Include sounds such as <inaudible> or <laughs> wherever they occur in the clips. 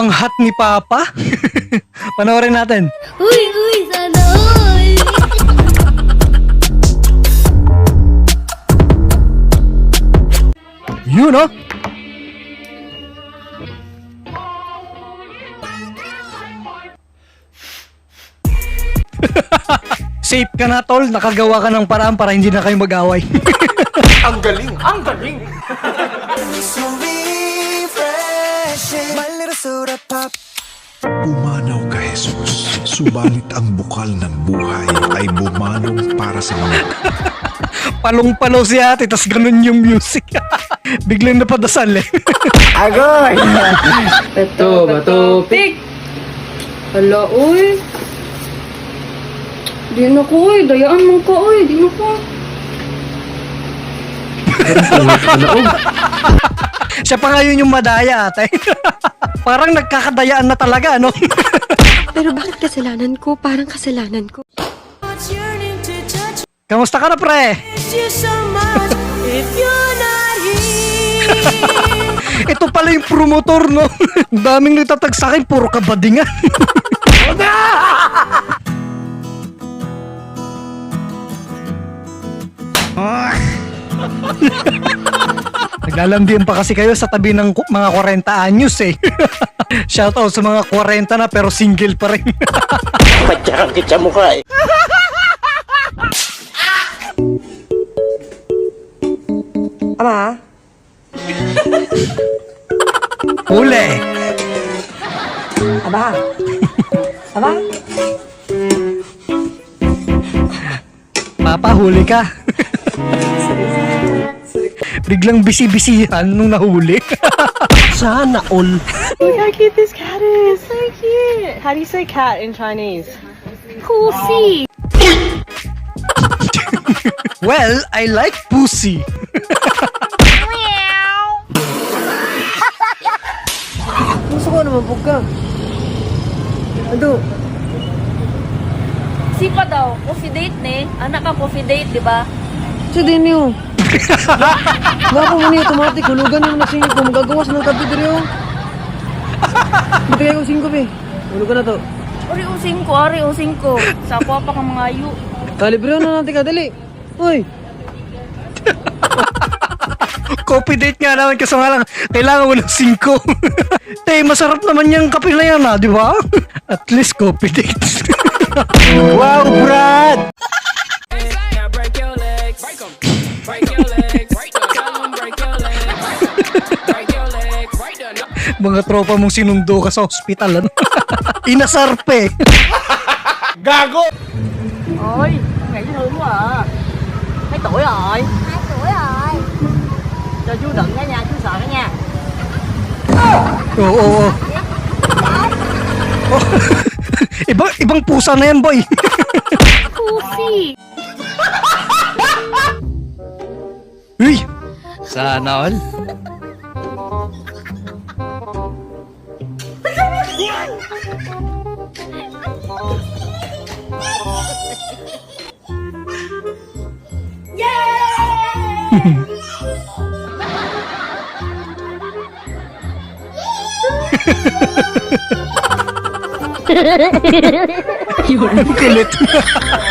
Ang hot ni Papa. <laughs> Panoorin natin. Uy, uy, sana all. Yun, oh. Safe ka na, tol. Nakagawa ka ng paraan para hindi na kayo mag-away. <laughs> So refreshing. Subalit ang bukal ng buhay ay bumanong para sa mga Palong-palo si ate, tas ganun yung music. <laughs> Biglang napadasal eh. <laughs> Agoy! Bato, bato, pick! Hala, uy. Di na ko, uy. Dayaan mo ka, uy. Di na ko. Siya pa ngayon yung madaya ate. <laughs> Parang nagkakadayaan na talaga, no? <laughs> Pero bakit kasalanan ko? Parang kasalanan ko. Kamusta ka na, pre? <laughs> Ito pala yung promotor, no? <laughs> Daming nagtatag sa akin, puro kabadingan. Naglalambien pa kasi kayo sa tabi ng mga 40 anyos eh. <laughs> Shoutout sa mga 40 na pero single pa rin. <laughs> Ama, Huli! aba. Aba, Papa, huli ka. Biglang bisi-bisihan nung nahuli. <laughs> Sana all. Look how cute this cat is. So cute. How do you say cat in Chinese? Pussy. <laughs> Well, I like pussy. gusto ko naman po ka. Ano? Sipa daw, coffee date ni. Anak ka coffee date, di ba? Siya din yun. Nga po muna yung automatic. Hulugan yung nasingit ko. Magagawas ng kape dito yun. Hindi kayo using ko, be. Hulugan na to. Ori using ko, ari using ko. Sa pa kang mga ayu. Kalibre na natin ka. Dali. Uy. Coffee date nga naman kasi nga lang, kailangan mo ng 5. <laughs> Te, masarap naman yung kape na yan ha, di ba? <laughs> At least coffee date. <laughs> wow, Brad! Mga tropa mong sinundo ka sa hospital, ano? <laughs> Inasarpe. Ôi, ngày dễ thương quá à. Mấy tuổi rồi? Hai tuổi rồi. Cho chú đựng cái nha, chú sợ cái nha. Oo, oo, oo. Oh. <laughs> Iba, ibang pusa na yan, boy. Pussy. Uy! Sana all. <laughs> Kulit. <laughs>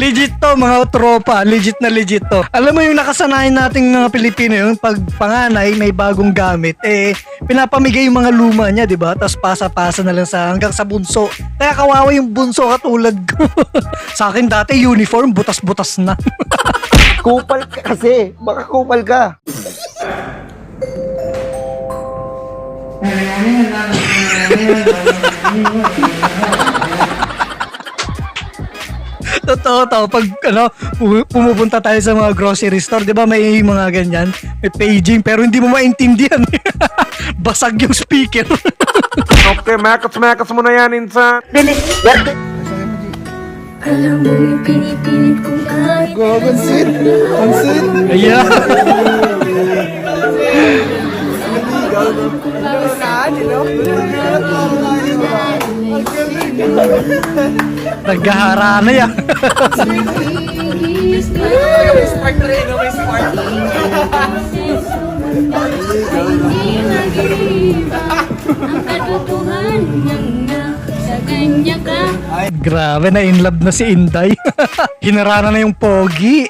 legit to mga tropa, legit na legit to. Alam mo yung nakasanayan nating mga Pilipino yung pag panganay may bagong gamit, eh pinapamigay yung mga luma niya, 'di ba? Tapos pasa-pasa na lang sa hanggang sa bunso. Kaya kawawa yung bunso katulad ko. <laughs> sa akin dati uniform butas-butas na. <laughs> Kupal ka kasi. Baka kupal ka. <laughs> Totoo to, pag ano, pu- pumupunta tayo sa mga grocery store, 'di ba may mga ganyan, may paging pero hindi mo maintindihan. <laughs> Basag yung speaker. <laughs> Okay, makas-makas mo na yan, insan. Alam mo yung pinipilit kong kahit Pansit! Pansit! Ayan. Naghahara na yan. May spark. Grabe na in love na si Inday. <laughs> Hinarana na yung pogi.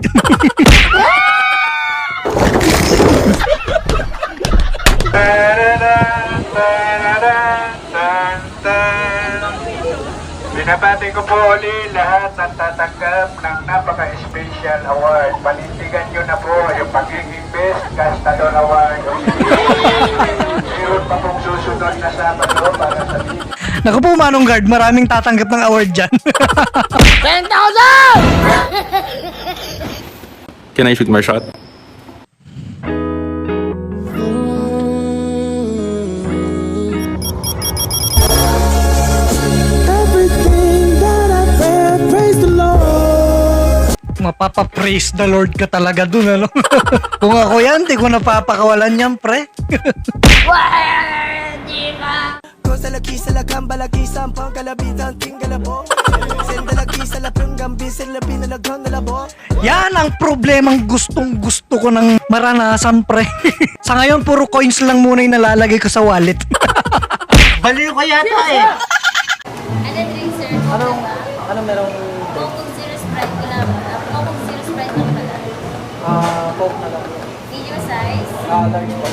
Binabati <laughs> po uli lahat ng tatanggap ng napaka-special award. Panindigan nyo na po yung pagiging Best Gastador Award. Meron pa pong susunod na Sabado para sa Naku po, Manong Guard, maraming tatanggap ng award dyan. <laughs> Can I shoot my shot? Mapapa-praise the Lord ka talaga dun, ano? <laughs> Kung ako yan, di ko napapakawalan yan, pre. Ko sa laki sa lakang balaki sampang kalabitan tinggalabo. Senda laki sa lapang gambi sa labi na lagang nalabo. Yan ang problemang gustong gusto ko ng maranasan, pre. <laughs> sa ngayon, puro coins lang muna yung nalalagay ko sa wallet. <laughs> Baliw ko yata eh. Ano drink, sir? Anong, Ano merong ah, coke na lang? Medium size. Ah, large po.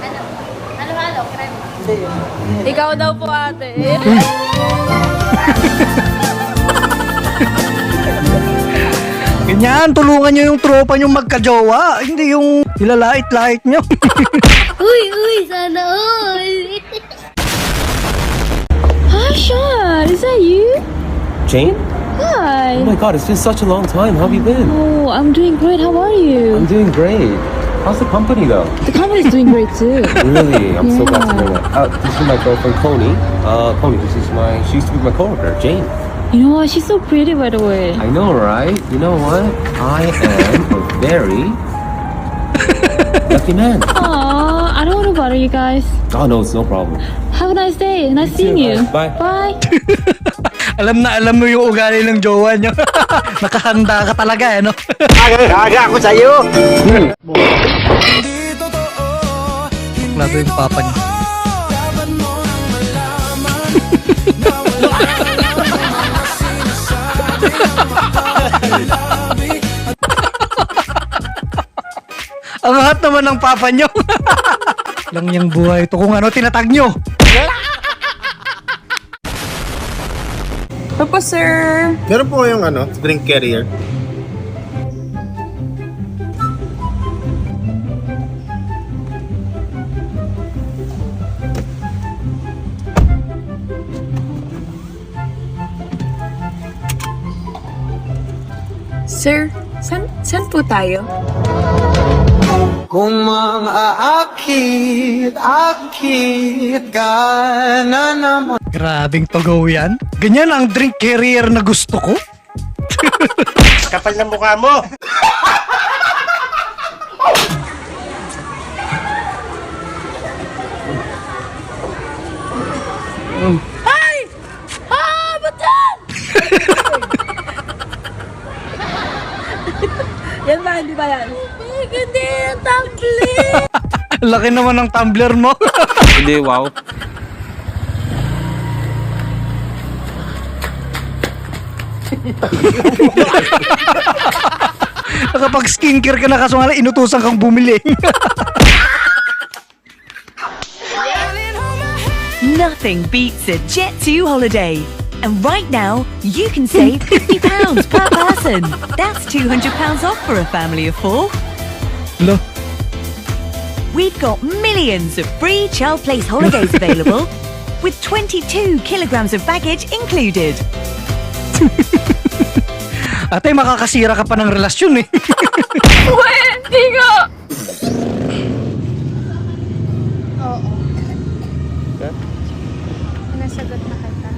Ano? Halo-halo, creme. Hindi yun. Ikaw daw po ate. <laughs> Ganyan, tulungan nyo yung tropa nyo magkajowa. Hindi yung nilalait-lait nyo. <laughs> Uy, uy, sana all. Hi, Sean. Is that you? Jane? Hi. Oh my god, it's been such a long time. How have you been? Oh, I'm doing great. How are you? I'm doing great. How's the company though? The company's doing great too. <laughs> Really? I'm so glad to hear that. Uh, this is my girlfriend Coney. Uh, Coney, this is my, she used to be my coworker, Jane. You know what? She's so pretty, by the way. I know, right? You know what? I am a very lucky man. <laughs> Aw, I don't want to bother you guys. Oh no, it's no problem. Have a nice day. Nice You seeing too. you. Bye. Bye. <laughs> alam na alam mo yung ugali ng jowa nyo. <laughs> Nakahanda ka talaga, eh, no? Aga ako sa'yo! Lalo yung papa niya. Ang hot naman ng papa nyo. Lang yung buhay ito kung ano tinatag nyo. Papa, sir. Meron po yung ano, drink carrier. Sir, san, san po tayo? Kung maaakit, akit ka na naman. Grabing tugaw yan. Ganyan ang drink carrier na gusto ko. Kapal ng mukha mo! Yan ba? Hindi ba yan? Hindi, tumbling. Laki naman ng tumbler mo. Hindi, wow. <laughs> Nakapag skincare ka na kaso nga lang, inutusan kang bumili. <laughs> Nothing beats a Jet2 holiday. And right now, you can save £50 per person. That's £200 off for a family of four. Lo, We've got millions of free child place holidays <laughs> available with 22 kilograms of baggage included. Ate makakasira ka pa ng relasyon eh. <laughs> Hindi ko. Nasagot na kita.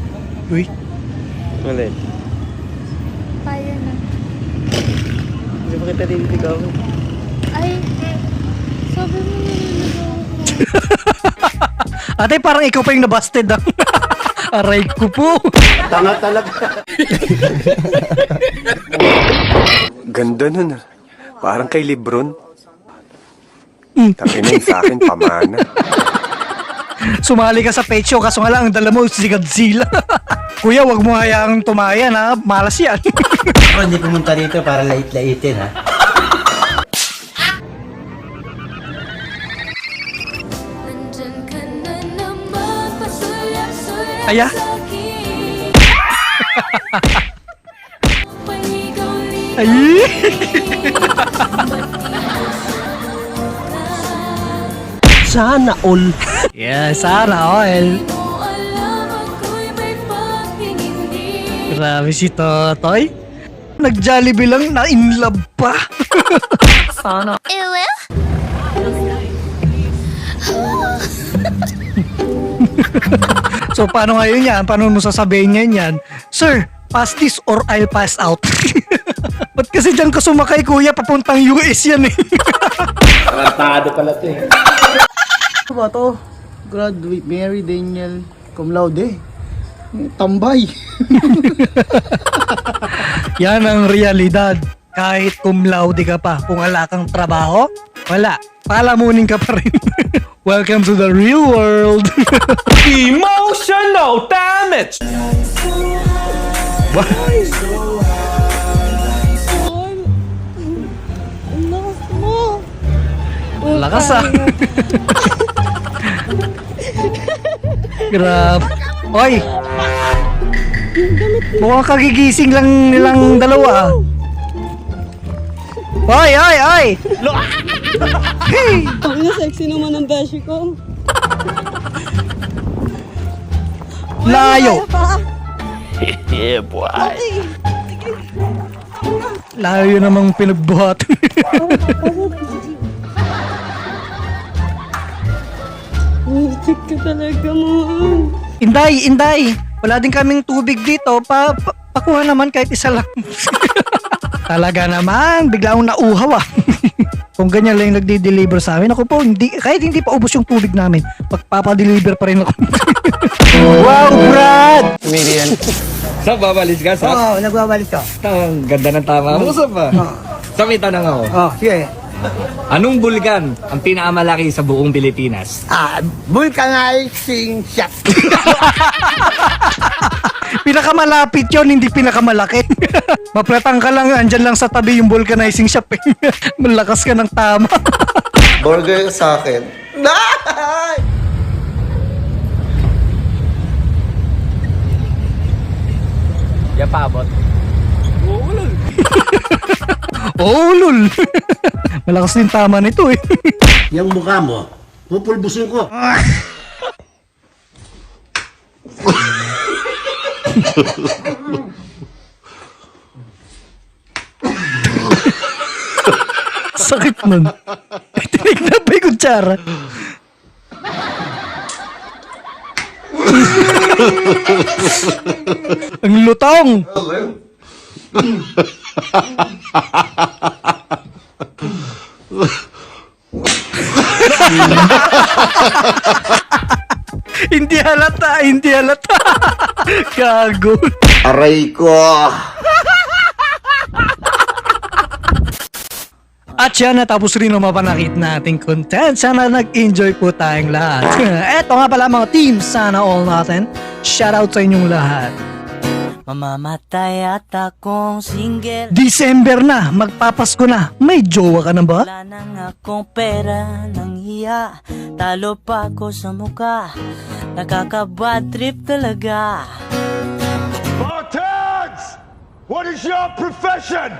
Uy, Mali. Payo na. Hindi mo kita nililigaw. Ay, sabi mo nililigaw <laughs> ko. ate parang ikaw pa yung nabasted ah. <laughs> Aray ko po. Tanga talaga. Ganda nun ah. Parang kay Lebron. Tapi na sa akin, pamana. Sumali ka sa pecho kaso nga lang ang dala mo si Godzilla. <laughs> Kuya, wag mo hayaang tumaya na. Malas yan. Ako hindi pumunta dito para lait-laitin ha. Pasulyap-sulyap Aya. sa'kin. Paligaw-ligaw Ay! <laughs> Sana all. yeah, sana all. Grabe si Totoy. Nag-Jollibee lang na in love pa. Ewe? <laughs> so paano ngayon yan? Paano mo sasabihin niyan yan? Sir, pass this or I'll pass out. <laughs> Ba't kasi dyan ka sumakay kuya papuntang US yan eh. <laughs> Tarantado pala to eh. Ano ba to? Graduate Mary Daniel cum laude. Tambay. <laughs> yan ang realidad. Kahit cum laude ka pa, kung wala kang trabaho, wala. Palamunin ka pa rin. Welcome to the real world. <laughs> Emotional damage! Lakas ah. <laughs> Grabe. Oy! Mukhang kagigising lang nilang dalawa ah. Oy, oy, oy! Hey! Ang sexy naman ng beshi ko. Layo! Layo namang pinagbuhat. Music ka talaga mo. inday, inday! Wala din kaming tubig dito. Pa, pa pakuha naman kahit isa lang. <laughs> Talaga naman, bigla akong nauhaw ah. <laughs> Kung ganyan lang yung nagdi-deliver sa amin, ako po, hindi, kahit hindi pa ubos yung tubig namin, magpapadeliver pa rin ako. <laughs> Wow, Brad! Saan babalis ka? Sa? Oo, nagbabalik ka. Ang ganda ng tama mo. Saan ba? Sa may tanong ako. Oh, sige. Anong bulkan ang pinakamalaki sa buong Pilipinas? Ah, vulcanizing shop. <laughs> Pinakamalapit yon hindi pinakamalaki. <laughs> Mapretang ka lang, andyan lang sa tabi yung vulcanizing shop eh. <laughs> Malakas ka ng tama. <laughs> Burger sa akin. Yan paabot. oh, lul. Malakas din tama nito eh. Yung mukha mo, pupulbusin ko. Sakit nun. Tinig na ba yung kutsara? Ang lutong! Hindi halata, hindi halata. <laughs> Gago. Aray ko. At yan, natapos rin ang mapanakit nating content. Sana nag-enjoy po tayong lahat. <laughs> Eto nga pala mga team, sana all natin. Shoutout sa inyong lahat. Mamamatay at akong single December na, magpapasko na May jowa ka na ba? Wala nang akong pera ng hiya Talo pa ako sa muka Nakakabad trip talaga Bartags! What is your profession?